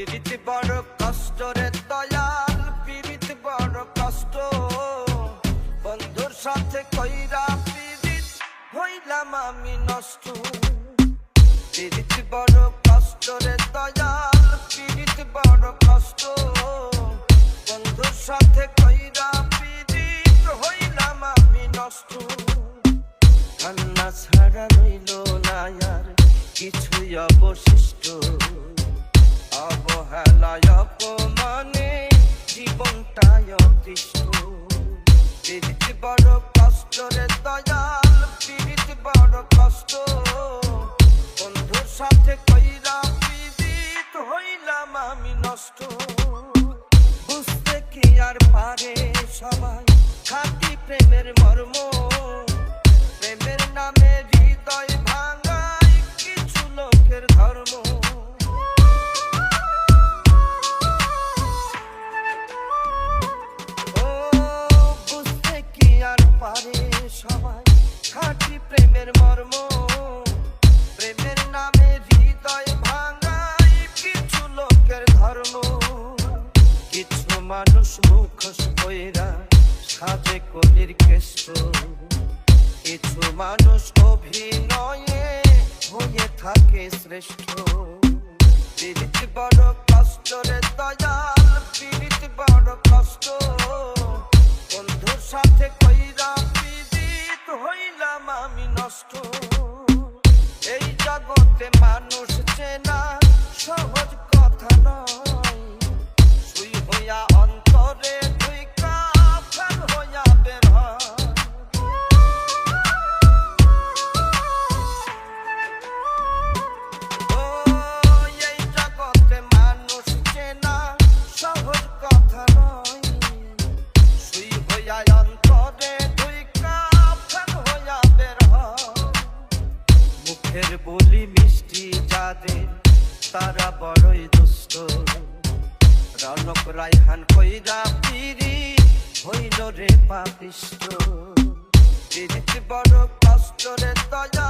পিরিত বড় কষ্ট রে দয়াল পিরিত বড় কষ্ট। বন্ধুর সাথে কইরা পিরিত হইলাম আমি নষ্ট। পিরিত বড় কষ্ট রে দয়াল পিরিত বড় কষ্ট। বন্ধুর সাথে কইরা পিরিত হইলাম আমি নষ্ট। কান্না ছাড়া রইল না আর কিছুই অবশিষ্ট। বড় কষ্ট রে দয়াল পীড়িত বড় কষ্ট। বন্ধুর সাথে কইরা পীড়িত হইলাম আমি নষ্ট। বুঝতে কি আর পারে সবাই? খাঁটি প্রেমের মর্ম প্রেমের মর্ম, প্রেমের নামে হৃদয় ভাঙায় কিছু লোকের ধর্ম। কিছু মানুষ মুখোশ কইরা সাজে কলির কেষ্ট। কিছু মানুষ অভিনয়ে হয়ে থাকে শ্রেষ্ঠ। পীড়িত বড় কষ্ট রে দয়াল, পীড়িত বড় কষ্ট। বন্ধুর সাথে মানুষ চেনা সহজ কথা নয়। মুখের বলি মিষ্টি যাদের তারা বড়ই দুষ্ট। রনক রায়হান কইরা পিরি হইল রে পাপিষ্ট বড় কষ্ট রে দয়া